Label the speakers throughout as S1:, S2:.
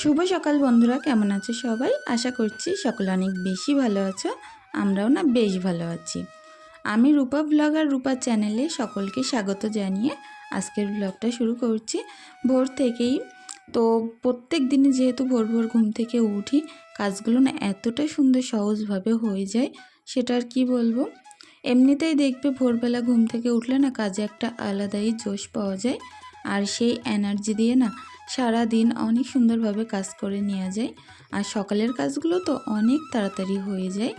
S1: শুভ সকাল বন্ধুরা, কেমন আছো সবাই? আশা করছি সকলে অনেক বেশি ভালো আছো, আমরাও না বেশ ভালো আছি। আমি রূপা ব্লগ আর রূপা চ্যানেলে সকলকে স্বাগত জানিয়ে আজকের ব্লগটা শুরু করছি। ভোর থেকেই, তো প্রত্যেক দিনে যেহেতু ভোর ভোর ঘুম থেকে উঠি, কাজগুলো না এতটা সুন্দর সহজভাবে হয়ে যায়, সেটা আর কি বলব? এমনিতেই দেখবে ভোরবেলা ঘুম থেকে উঠলে না কাজে একটা আলাদাই জোশ পাওয়া যায়, আর সেই এনার্জি দিয়ে না সারা দিন অনেক সুন্দরভাবে কাজ করে নেওয়া যায়। আর সকালের কাজগুলো তো অনেক তাড়াতাড়ি হয়ে যায়।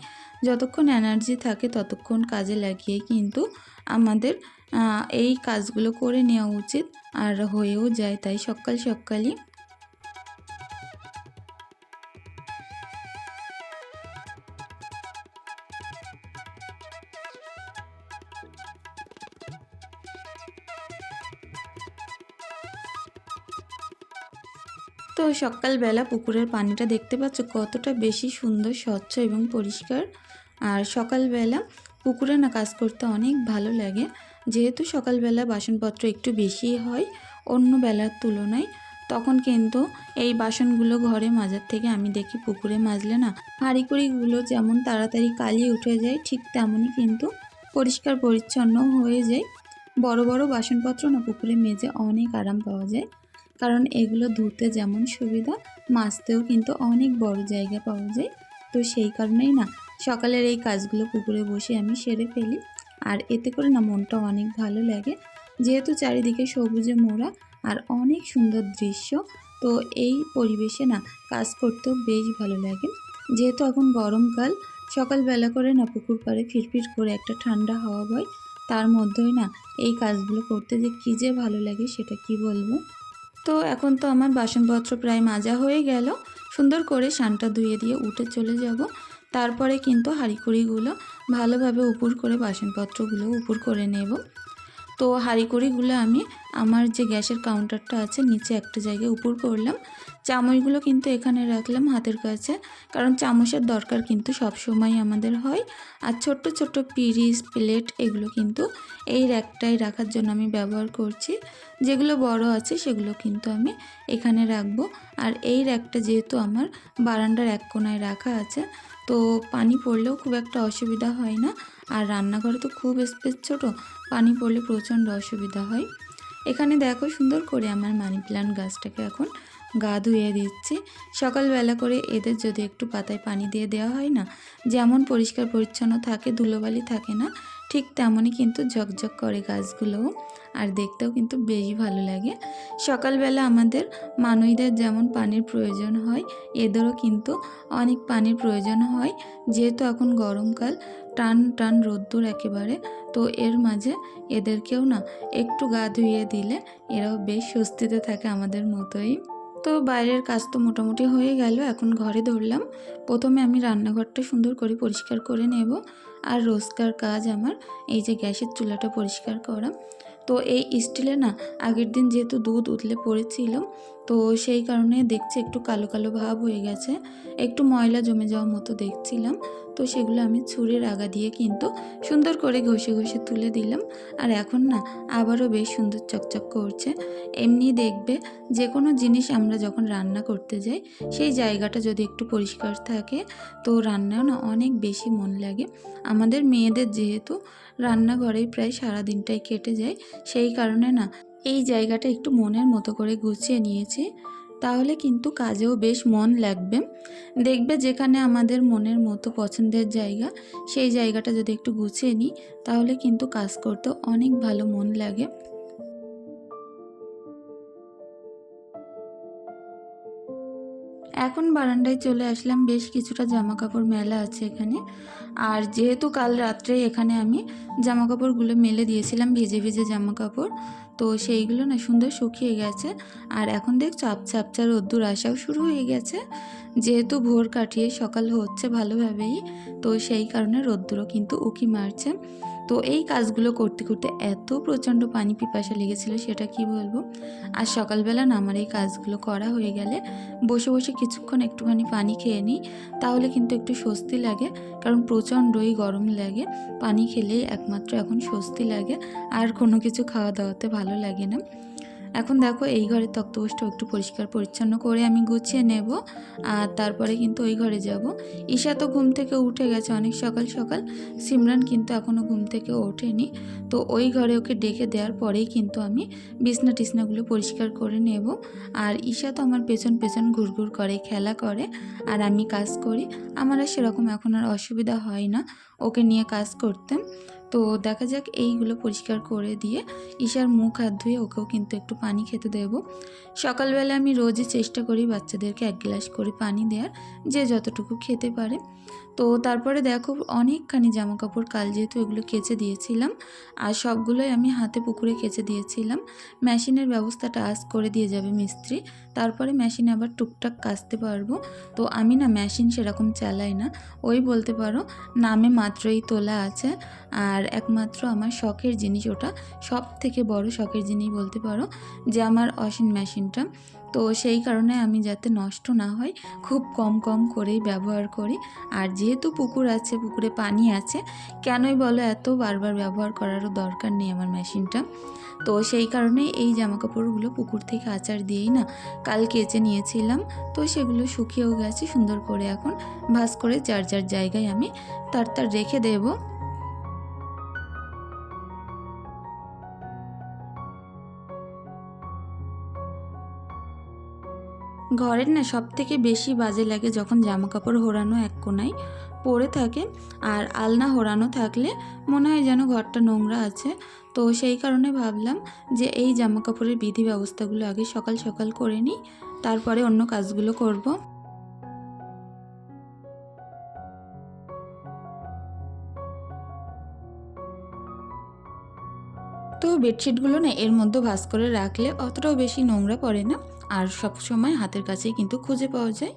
S1: যতক্ষণ এনার্জি থাকে ততক্ষণ কাজে লাগিয়ে কিন্তু আমাদের এই কাজগুলো করে নেওয়া উচিত। আর হয়েও যায় তাই সকাল সকালই তো সকালবেলা পুকুরের পানিটা দেখতে পাচ্ছ কতটা বেশি সুন্দর, স্বচ্ছ এবং পরিষ্কার। আর সকালবেলা পুকুরে না কাজ করতে অনেক ভালো লাগে। যেহেতু সকালবেলা বাসনপত্র একটু বেশি হয় অন্য বেলার তুলনায়, তখন কিন্তু এই বাসনগুলো ঘরে মাজার থেকে আমি দেখি পুকুরে মাজলে না হাঁড়িকুড়িগুলো যেমন তাড়াতাড়ি কালিয়ে উঠে যায়, ঠিক তেমনই কিন্তু পরিষ্কার পরিচ্ছন্ন হয়ে যায়। বড় বড় বাসনপত্র না পুকুরে মেজে অনেক আরাম পাওয়া যায়। কারণ এগুলো ধুতে যেমন সুবিধা মাছতেও কিন্তু অনেক বড় জায়গা পাওয়া যায়। তো সেই কারণেই না, সকালের এই কাজগুলো পুকুরে বসে আমি সেরে ফেলি। আর এতে করে না মনটা অনেক ভালো লাগে। যেহেতু চারিদিকে সবুজে মোড়া আর অনেক সুন্দর দৃশ্য, তো এই পরিবেশে না কাজ করতেও বেশ ভালো লাগে। যেহেতু এখন গরমকাল, সকালবেলা করে না পুকুর পাড়ে ফিরফির করে একটা ঠান্ডা হাওয়া বয়, তার মধ্যেই না এই কাজগুলো করতে যে কী যে ভালো লাগে সেটা কি বলব? তো এখন তো আমার বাসনপত্র প্রায় মাজা হয়ে গেল। সুন্দর করে সানটা ধুয়ে দিয়ে উঠে চলে যাব। তারপরে কিন্তু হাঁড়িকুড়িগুলো ভালোভাবে উপুর করে বাসনপত্রগুলো উপর করে নেব। তো হাঁড়িকুড়িগুলো আমি আমার যে গ্যাসের কাউন্টারটা আছে, নিচে একটা জায়গায় উপর করলাম। চামচগুলো কিন্তু এখানে রাখলাম হাতের কাছে, কারণ চামচের দরকার কিন্তু সব সময় আমাদের হয়। আর ছোট্ট ছোট্ট পিরিস, প্লেট এগুলো কিন্তু এই র্যাকটায় রাখার জন্য আমি ব্যবহার করছি। যেগুলো বড় আছে সেগুলো কিন্তু আমি এখানে রাখব। আর এই র্যাকটা যেহেতু আমার বারান্দার এক কোনায় রাখা আছে, তো পানি পড়লেও খুব একটা অসুবিধা হয় না। আর রান্নাঘরে তো খুব স্পেস ছোট, পানি পড়লে প্রচণ্ড অসুবিধা হয়। এখানে দেখো সুন্দর করে আমার মানি প্ল্যান্ট গাছটাকে এখন গা ধুয়ে দিচ্ছি। সকালবেলা করে এদের যদি একটু পাতায় পানি দিয়ে দেওয়া হয় না, যেমন পরিষ্কার পরিচ্ছন্ন থাকে, ধুলোবালি থাকে না, ঠিক তেমনই কিন্তু ঝকঝক করে গাছগুলোও, আর দেখতেও কিন্তু বেশি ভালো লাগে। সকালবেলা আমাদের মানুষদের যেমন পানির প্রয়োজন হয়, এদেরও কিন্তু অনেক পানির প্রয়োজন হয়, যেহেতু এখন গরমকাল টান টান রোদ্দুর একেবারে, তো এর মাঝে এদেরকেও না একটু গা ধুইয়ে দিলে এরাও বেশ স্বস্তিতে থাকে আমাদের মতোই। তো বাইরের কাজ তো মোটামুটি হয়ে গেল, এখন ঘরে ধরলাম। প্রথমে আমি রান্নাঘরটা সুন্দর করে পরিষ্কার করে নেব। আর রোজকার কাজ আমার, এই যে গ্যাসের চুলাটা পরিষ্কার করা। তো এই স্টিলে না আগের দিন যেহেতু দুধ উতলে পড়েছিল, তো সেই কারণে দেখছি একটু কালো কালো ভাব হয়ে গেছে। একটু ময়লা জমে যাওয়ার মতো দেখছিলাম, তো সেগুলো আমি ছুরির আগা দিয়ে কিন্তু সুন্দর করে ঘষে ঘষে তুলে দিলাম। আর এখন না আবারও বেশ সুন্দর চকচক করছে। এমনি দেখবে যে কোনো জিনিস আমরা যখন রান্না করতে যাই, সেই জায়গাটা যদি একটু পরিষ্কার থাকে, তো রান্নাও না অনেক বেশি মন লাগে। আমাদের মেয়েদের যেহেতু রান্নাঘরেই প্রায় সারা দিনটাই কেটে যায়। সেই কারণে না, এই জায়গাটা একটু মনের মতো করে গুছিয়ে নিয়েছি। তাহলে কিন্তু কাজেও বেশ মন লাগবে। দেখবে যেখানে আমাদের মনের মতো পছন্দের জায়গা, সেই জায়গাটা যদি একটু গুছিয়ে নিই, তাহলে কিন্তু কাজ করতে অনেক ভালো মন লাগে। এখন বারান্দায় চলে আসলাম। বেশ কিছুটা জামা কাপড় মেলা আছে এখানে। আর যেহেতু কাল রাত্রে এখানে আমি জামা কাপড়গুলো মেলে দিয়েছিলাম, ভেজে ভেজে জামা কাপড় তো সেইগুলো না সুন্দর শুকিয়ে গেছে। আর এখন দেখছ চাপ আপচা রোদ্দুর আসাও শুরু হয়ে গেছে। যেহেতু ভোর কাটিয়ে সকাল হচ্ছে ভালোভাবেই, তো সেই কারণে রোদ্দুরও কিন্তু উকি মারছে। তো এই কাজগুলো করতে করতে এত প্রচণ্ড পানি পিপাসা লেগেছিল সেটা কি বলব? আর সকালবেলা না আমার এই কাজগুলো করা হয়ে গেলে বসে বসে কিছুক্ষণ একটুখানি পানি খেয়ে নিই, তাহলে কিন্তু একটু স্বস্তি লাগে। কারণ প্রচণ্ডই গরম লাগে, পানি খেলেই একমাত্র এখন স্বস্তি লাগে, আর কোনো কিছু খাওয়া দাওয়াতে ভালো লাগে না। এখন দেখো এই ঘরের তক্তপোষটা একটু পরিষ্কার পরিচ্ছন্ন করে আমি গুছিয়ে নেব, আর তারপরে কিন্তু ওই ঘরে যাব। ঈশা তো ঘুম থেকে উঠে গেছে অনেক সকাল সকাল, সিমরান কিন্তু এখনও ঘুম থেকে ওঠেনি। তো ওই ঘরে ওকে ডেকে দেওয়ার পরেই কিন্তু আমি বিছনা টিসনাগুলো পরিষ্কার করে নেব। আর ঈশা তো আমার পেছন পেছন ঘুরঘুর করে, খেলা করে, আর আমি কাজ করি। আমার আর সেরকম এখন আর অসুবিধা হয় না। ওকে নিয়ে কাজ করতে তো দেখা যাক এইগুলো পরিষ্কার করে দিয়ে ঈশার মুখ হাত ধুয়ে ওকেও কিন্তু একটু পানি খেতে দেব। সকালবেলা আমি রোজই চেষ্টা করি বাচ্চাদেরকে এক গ্লাস করে পানি দেওয়ার, যে যতটুকু খেতে পারে। তো তারপরে দেখো অনেকখানি জামা কাপড় কাল যেহেতু এগুলো কেচে দিয়েছিলাম, আর সবগুলোই আমি হাতে পুকুরে কেচে দিয়েছিলাম। মেশিনের ব্যবস্থাটা আজ করে দিয়ে যাবে মিস্ত্রি, তারপরে মেশিনে আবার টুকটাক কাচতে পারব। তো আমি না মেশিন সেরকম চালাই না, ওই বলতে পারো নামে মাত্রই তোলা আছে, আর একমাত্র আমার শখের জিনিস ওটা সব থেকে বড় শখের জিনিস বলতে পারো যে আমার অসিন মেশিনটা। তো সেই কারণে আমি যাতে নষ্ট না হয়, খুব কম কম করেই ব্যবহার করি। আর যেহেতু পুকুর আছে, পুকুরে পানি আছে, কেনই বলো এত বারবার ব্যবহার করারও দরকার নেই আমার মেশিনটা। তো সেই কারণে এই জামা কাপড়গুলো পুকুর থেকে আচার দিয়েই না, কাল কেচে নিয়েছিলাম। তো সেগুলো শুকিয়েও গেছে, সুন্দর করে এখন ভাস করে যার যার জায়গায় আমি তার তার রেখে দেবো। ঘরের না সব থেকে বেশি বাজে লাগে যখন জামা কাপড় হোরানো এক কোনায় পরে থাকে আর আলনা হোরানো থাকলে মনে হয় যেন ঘরটা নোংরা আছে তো সেই কারণে ভাবলাম যে এই জামা কাপড়ের বিধি ব্যবস্থাগুলো আগে সকাল সকাল করে নিই, তারপরে অন্য কাজগুলো করব। তো বেডশিটগুলো না এর মধ্যে ভাস করে রাখলে অতটাও বেশি নোংরা পড়ে না। আর সব সময় হাতের কাছেই কিন্তু খুঁজে পাওয়া যায়।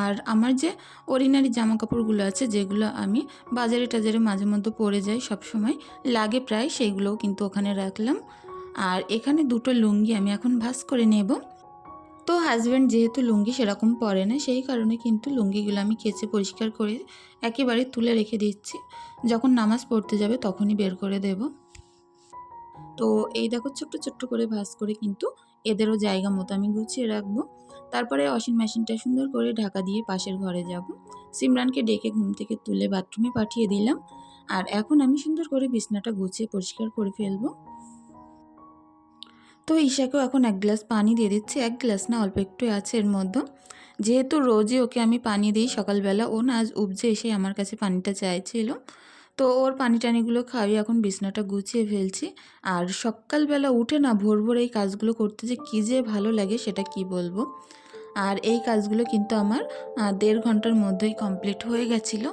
S1: আর আমার যে অরিনারি জামা কাপড়গুলো আছে, যেগুলো আমি বাজারে টাজারে মাঝে মধ্যে পরে যাই সব সময়, লাগে প্রায় সেইগুলোও কিন্তু ওখানে রাখলাম। আর এখানে দুটো লুঙ্গি আমি এখন ভাস করে নেব। তো হাজব্যান্ড যেহেতু লুঙ্গি সেরকম পরে না, সেই কারণে কিন্তু লুঙ্গিগুলো আমি কেচে পরিষ্কার করে একেবারে তুলে রেখে দিচ্ছি। যখন নামাজ পড়তে যাবে তখনই বের করে দেব। তো এই দেখো ছোট্ট ছোট্ট করে ভাস করে কিন্তু এদেরও জায়গা মতো আমি গুছিয়ে রাখব। তারপরে ওয়াশিং মেশিনটা সুন্দর করে ঢাকা দিয়ে পাশের ঘরে যাব। সিমরানকে ডেকে ঘুম থেকে তুলে বাথরুমে পাঠিয়ে দিলাম। আর এখন আমি সুন্দর করে বিছনাটা গুছিয়ে পরিষ্কার করে ফেলব। তো ঈশাকেও এখন এক গ্লাস পানি দিয়ে দিচ্ছি। এক গ্লাস না, অল্প একটু আছে এর মধ্যে। যেহেতু রোজই ওকে আমি পানি দিই, সকালবেলা ও না, আজ উপজে এসে আমার কাছে পানিটা চাইছিল। তো ওর পানি টানিগুলো খাওয়াই, এখন বিছনাটা গুছিয়ে ফেলছি। আর সকালবেলা উঠে না ভোর ভোর এই কাজগুলো করতে যে কী যে ভালো লাগে সেটা কি বলব? আর এই কাজগুলো কিন্তু আমার দেড় ঘণ্টার মধ্যেই কমপ্লিট হয়ে গেছিল।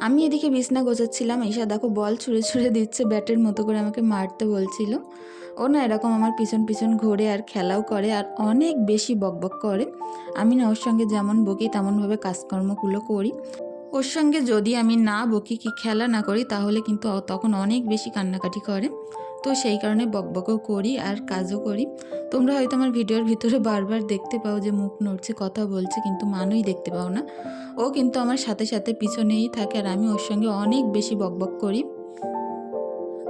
S1: আমি এদিকে বিছনা গোছাচ্ছিলাম, ঈশা দেখো বল ছুঁড়ে ছুঁড়ে দিচ্ছে, ব্যাটের মতো করে আমাকে মারতে বলছিল। ও না এরকম আমার পিছন পিছন ঘোরে আর খেলাও করে আর অনেক বেশি বকবক করে। আমি না ওর সঙ্গে যেমন বকি, তেমনভাবে কাজকর্মগুলো করি। ওর সঙ্গে যদি আমি না বকি, কি খেলা না করি, তাহলে কিন্তু তখন অনেক বেশি কান্নাকাটি করে। তো সেই কারণে বকবকও করি আর কাজও করি। তোমরা হয়তো আমার ভিডিওর ভিতরে বারবার দেখতে পাও যে মুখ নড়ছে, কথা বলছে, কিন্তু মানুই দেখতে পাও না। ও কিন্তু আমার সাথে সাথে পিছনেই থাকে আর আমি ওর সঙ্গে অনেক বেশি বকবক করি।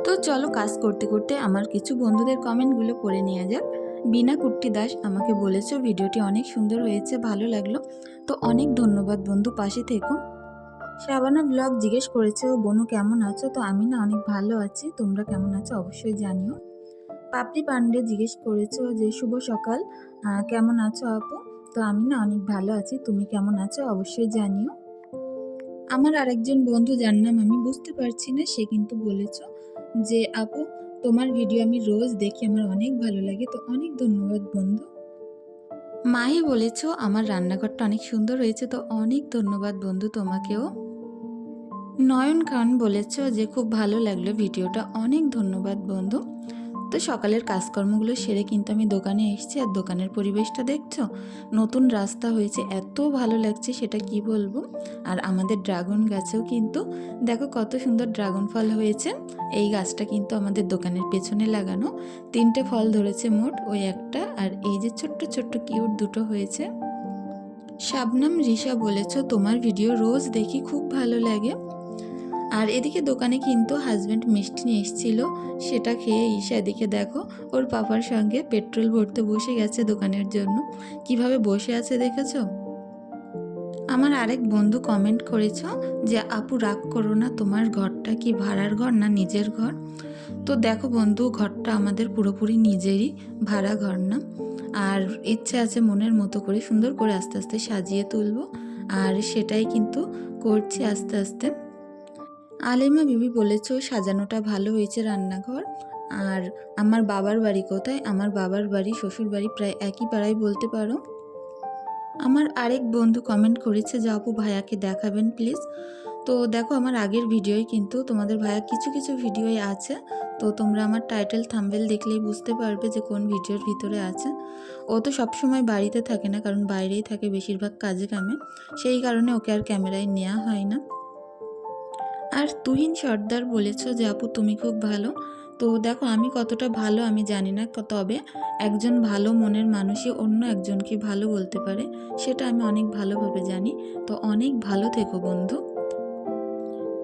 S1: তো চলো কাজ করতে করতে আমার কিছু বন্ধুদের কমেন্টগুলো পড়ে নেওয়া যাক। বিনা কুট্টি দাস আমাকে বলেছ, ভিডিওটি অনেক সুন্দর হয়েছে, ভালো লাগল। তো অনেক ধন্যবাদ বন্ধু, পাশে থেকো। শাবানা ব্লগ জিজ্ঞেস করেছে, ও বোনু কেমন আছো? তো আমি না অনেক ভালো আছি। তোমরা কেমন আছো অবশ্যই জানিও। পাপড়ি পান্ডে জিজ্ঞেস করেছ যে, শুভ সকাল। কেমন আছো আপু? তো আমি না অনেক ভালো আছি। তুমি কেমন আছো অবশ্যই জানিও। আমার আরেকজন বন্ধু, যার নাম আমি বুঝতে পারছি না, সে কিন্তু বলেছ যে, আপু, তোমার ভিডিও আমি রোজ দেখি, আমার অনেক ভালো লাগে। তো অনেক ধন্যবাদ বন্ধু। মাহি বলেছ, আমার রান্নাঘরটা অনেক সুন্দর হয়েছে। তো অনেক ধন্যবাদ বন্ধু তোমাকেও। নয়ন খান বলেছ যে খুব ভালো লাগল ভিডিওটা। অনেক ধন্যবাদ বন্ধু। তো সকালের কাজকর্মগুলো সেরে কিন্তু আমি দোকানে এসেছি আর দোকানের পরিবেশটা দেখছ? নতুন রাস্তা হয়েছে, এত ভালো লাগছে সেটা কি বলব? আর আমাদের ড্রাগন গাছেও কিন্তু, দেখো কত সুন্দর ড্রাগন ফল হয়েছে। এই গাছটা কিন্তু আমাদের দোকানের পেছনে লাগানো। তিনটে ফল ধরেছে মোট, ওই একটা আর এই যে ছোট্ট ছোট্ট কিউট দুটো হয়েছে। শাবনাম রিশা বলেছ, তোমার ভিডিও রোজ দেখি, খুব ভালো লাগে। আর এদিকে দোকানে কিন্তু হাজব্যান্ড মিষ্টি নিয়ে এসেছিল, সেটা খেয়ে ঈশা এদিকে দেখো, ওর পাপার সঙ্গে পেট্রোল ভরতে বসে গেছে দোকানের জন্য। কীভাবে বসে আছে দেখেছ? আমার আরেক বন্ধু কমেন্ট করেছ যে, আপু, রাগ করো না, তোমার ঘরটা কি ভাড়ার ঘর না নিজের ঘর? তো দেখো বন্ধু, ঘরটা আমাদের পুরোপুরি নিজেরই, ভাড়া ঘর না। আর ইচ্ছে আছে মনের মতো করে সুন্দর করে আস্তে আস্তে সাজিয়ে তুলবো। আর সেটাই কিন্তু করছি আস্তে আস্তে। আলেমা বিবি বলেছ, সাজানোটা ভালো হয়েছে রান্নাঘর। আর আমার বাবার বাড়ি কোথায়? আমার বাবার বাড়ি, শ্বশুর বাড়ি প্রায় একই পাড়ায় বলতে পারো। আমার আরেক বন্ধু কমেন্ট করেছে যে, আপু, ভাইয়াকে দেখাবেন প্লিজ তো দেখো, আমার আগের ভিডিওই কিন্তু তোমাদের ভাইয়া কিছু কিছু ভিডিওই আছে। তো তোমরা আমার টাইটেল থাম্বেল দেখলেই বুঝতে পারবে যে, কোন ভিডিওর ভিতরে আছে। ও তো সবসময় বাড়িতে থাকে না, কারণ বাইরেই থাকে, বেশিরভাগ কাজে কামে। সেই কারণে ওকে আর ক্যামেরায় নেওয়া হয় না। আর তুহিন সর্দার বলেছ যে, আপু, তুমি খুব ভালো। তো দেখো, আমি কতটা ভালো আমি জানি না। তবে একজন ভালো মনের মানুষই অন্য একজনকে ভালো বলতে পারে। সেটা আমি অনেক ভালোভাবে জানি। তো অনেক ভালো থেকো, বন্ধু।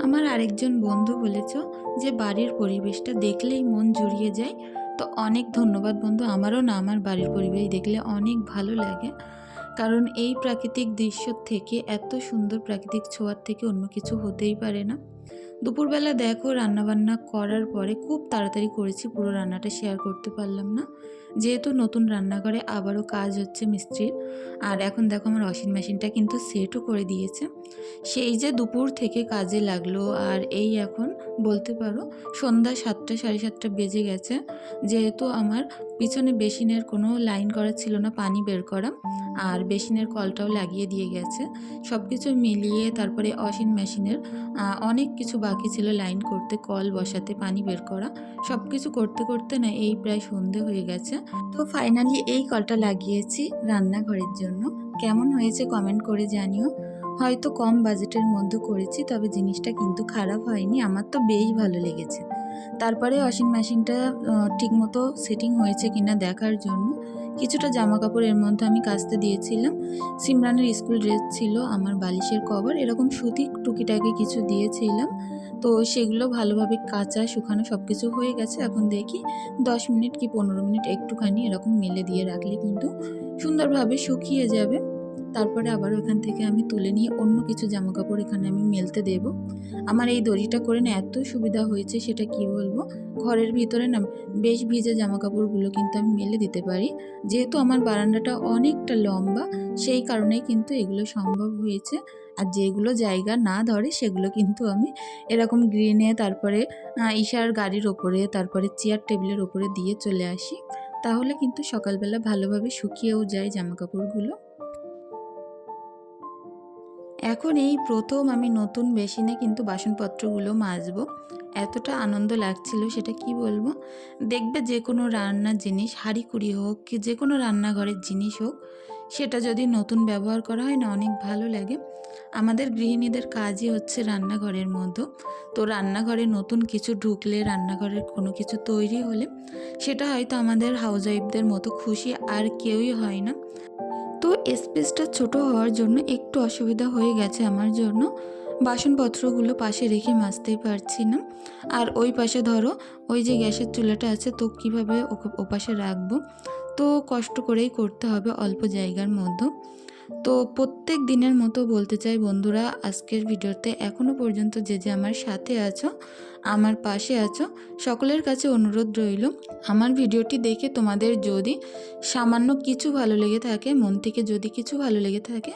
S1: আমার আরেকজন বন্ধু বলেছ যে, বাড়ির পরিবেশটা দেখলেই মন জুড়িয়ে যায়। তো অনেক ধন্যবাদ বন্ধু। আমারও না, আমার বাড়ির পরিবেশ দেখলে অনেক ভালো লাগে। কারণ এই প্রাকৃতিক দৃশ্য থেকে এত সুন্দর প্রাকৃতিক ছোঁয়ার থেকে অন্য কিছু হতেই পারে না। দুপুরবেলা দেখো রান্নাবান্না করার পরে খুব তাড়াতাড়ি করেছি, পুরো রান্নাটা শেয়ার করতে পারলাম না। যেহেতু নতুন রান্নাঘরে আবারও কাজ হচ্ছে মিস্ত্রির, আর এখন দেখো আমার ওয়াশিং মেশিনটা কিন্তু সেটও করে দিয়েছে। সেই যে দুপুর থেকে কাজে লাগল, আর এই এখন বলতে পারো সন্ধ্যা সাতটা, সাড়ে সাতটা বেজে গেছে। যেহেতু আমার পিছনে বেসিনের কোনো লাইন করা ছিল না, পানি বের করা, আর বেসিনের কলটাও লাগিয়ে দিয়ে গেছে। সব কিছু মিলিয়ে তারপরে ওয়াশিং মেশিনের অনেক কিছু বাকি ছিল লাইন করতে, কল বসাতে, পানি বের করা। সব কিছু করতে করতে না এই প্রায় সন্ধে হয়ে গেছে। তো ফাইনালি এই কলটা লাগিয়েছি রান্নাঘরের জন্য। কেমন হয়েছে কমেন্ট করে জানিও। হয়তো কম বাজেটের মধ্যে করেছি, তবে জিনিসটা কিন্তু খারাপ হয়নি। আমার তো বেশ ভালো লেগেছে। তারপরে ওয়াশিং মেশিনটা ঠিকমতো সেটিং হয়েছে কিনা দেখার জন্য। কিছুটা জামা কাপড় এর মধ্যে আমি কাচতে দিয়েছিলাম। সিমরানের স্কুল ড্রেস ছিল আমার বালিশের কভার। এরকম সুতি টুকিটাকি কিছু দিয়েছিলাম। তো সেগুলো ভালোভাবে কাঁচা, শুকানো সব কিছু হয়ে গেছে। এখন দেখি দশ মিনিট কি পনেরো মিনিট একটুখানি এরকম মেলে দিয়ে রাখলে কিন্তু সুন্দরভাবে শুকিয়ে যাবে। তারপরে আবার ওখান থেকে আমি তুলে নিয়ে অন্য কিছু জামা কাপড় এখানে আমি মেলতে দেব। আমার এই দড়িটা করে না এত সুবিধা হয়েছে সেটা কি বলব? ঘরের ভিতরে না বেশ ভিজে জামা কাপড়গুলো কিন্তু আমি মেলে দিতে পারি। যেহেতু আমার বারান্দাটা অনেকটা লম্বা, সেই কারণেই কিন্তু এগুলো সম্ভব হয়েছে। আর যেগুলো জায়গা না ধরে সেগুলো কিন্তু আমি এরকম গ্রিনে তারপরে ঈশার গাড়ির ওপরে, তারপরে চেয়ার টেবিলের ওপরে দিয়ে চলে আসি। তাহলে কিন্তু সকালবেলা ভালোভাবে শুকিয়েও যায় জামা কাপড়গুলো এখন এই প্রথম আমি নতুন বেসিনে কিন্তু বাসনপত্রগুলো মাজবো। এতটা আনন্দ লাগছিল, সেটা কি বলব? দেখবে যে কোনো রান্নার জিনিস, হাঁড়ি কুড়ি হোক কি যে কোনো রান্নাঘরের জিনিস হোক, সেটা যদি নতুন ব্যবহার করা হয় না অনেক ভালো লাগে। আমাদের গৃহিণীদের কাজই হচ্ছে রান্নাঘরের মধ্যে। তো রান্নাঘরে নতুন কিছু ঢুকলে, রান্নাঘরের কোনো কিছু তৈরি হলে, সেটা হয়তো আমাদের হাউস ওয়াইফদের মতো খুশি আর কেউই হয় না। স্পেসটা ছোট হওয়ার জন্য একটু অসুবিধা হয়ে গেছে আমার জন্য। বাসনপত্রগুলো পাশে রেখে মাজতেই পারছি না। আর ওই পাশে ধরো, ওই যে গ্যাসের চুলাটা আছে, তো কীভাবে ওকে- ও পাশে রাখব? তো কষ্ট করেই করতে হবে অল্প জায়গার মধ্যে। তো প্রত্যেক দিনের মতো বলতে চাই বন্ধুরা, আজকের ভিডিওতে এখনও পর্যন্ত যে যে আমার সাথে আছো আমার পাশে আছো, সকলের কাছে অনুরোধ রইল, আমার ভিডিওটি দেখে তোমাদের যদি সামান্য কিছু ভালো লেগে থাকে, মন থেকে যদি কিছু ভালো লেগে থাকে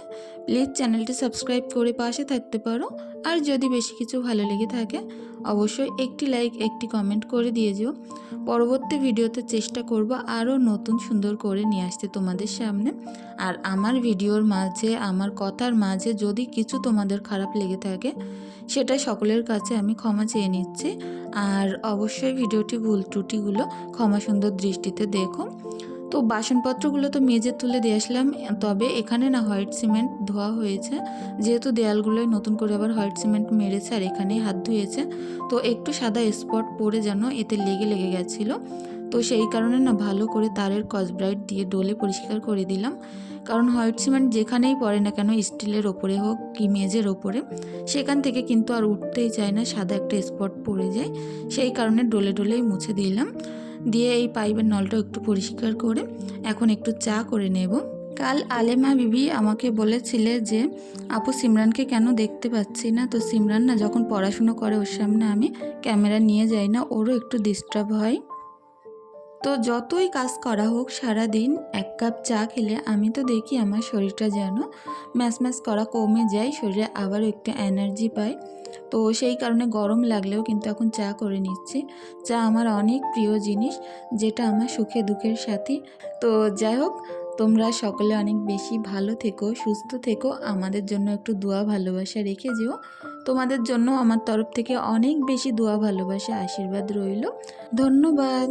S1: প্লিজ চ্যানেলটি সাবস্ক্রাইব করে পাশে থাকতে পারো, আর যদি বেশি কিছু ভালো লেগে থাকে অবশ্যই একটি লাইক, একটি কমেন্ট করে দিয়ে যেও। পরবর্তী ভিডিওতে চেষ্টা করব আরও নতুন সুন্দর করে নিয়ে আসতে তোমাদের সামনে। আর আমার ভিডিওর মাঝে, আমার কথার মাঝে যদি কিছু তোমাদের খারাপ লেগে থাকে, সেটা সকলের কাছে আমি ক্ষমা চেয়ে নিচ্ছি। আর অবশ্যই ভিডিওটি ভুল ত্রুটিগুলো ক্ষমা সুন্দর দৃষ্টিতে দেখো। তো বাসনপত্রগুলো তো মেজে তুলে দিয়ে আসলাম, তবে এখানে না হোয়াইট সিমেন্ট ধোয়া হয়েছে। যেহেতু দেয়ালগুলোয় নতুন করে আবার হোয়াইট সিমেন্ট মেরেছে আর এখানেই হাত ধুয়েছে, তো একটু সাদা স্পট পড়ে যেন এতে লেগে লেগে গেছিল। তো সেই কারণে না ভালো করে তারের কসব্রাইট দিয়ে ডোলে পরিষ্কার করে দিলাম। কারণ হোয়াইট সিমেন্ট যেখানেই পড়ে না কেন, স্টিলের ওপরে হোক কি মেজের ওপরে, সেখান থেকে কিন্তু আর উঠতেই চায় না, সাদা একটা স্পট পড়ে যায়। সেই কারণে ডলে ডলেই মুছে দিলাম। দিয়ে এই পাইপের নলটা একটু পরিষ্কার করে এখন একটু চা করে নেব। কাল আলেমা বিবি আমাকে বলেছিলে যে, আপু, সিমরানকে কেন দেখতে পাচ্ছি না? তো সিমরান না যখন পড়াশুনো করে ওর সামনে আমি ক্যামেরা নিয়ে যাই না, ওরও একটু ডিস্টার্ব হয়। তো যতই কাজ করা হোক সারা দিন এক কাপ চা খেলে আমি তো দেখি আমার শরীরটা যেন ম্যাচ ম্যাচ করা কমে যায়, শরীরে আবারও একটু এনার্জি পায় তো সেই কারণে গরম লাগলেও কিন্তু এখন চা করে নিচ্ছি। চা আমার অনেক প্রিয় জিনিস, যেটা আমার সুখে দুঃখের সাথী। তো যাই হোক, তোমরা সকলে অনেক বেশি ভালো থেকো, সুস্থ থেকো। আমাদের জন্য একটু দোয়া ভালোবাসা রেখে যেও। তোমাদের জন্য আমার তরফ থেকে অনেক বেশি দোয়া ভালোবাসা, আশীর্বাদ রইল। ধন্যবাদ।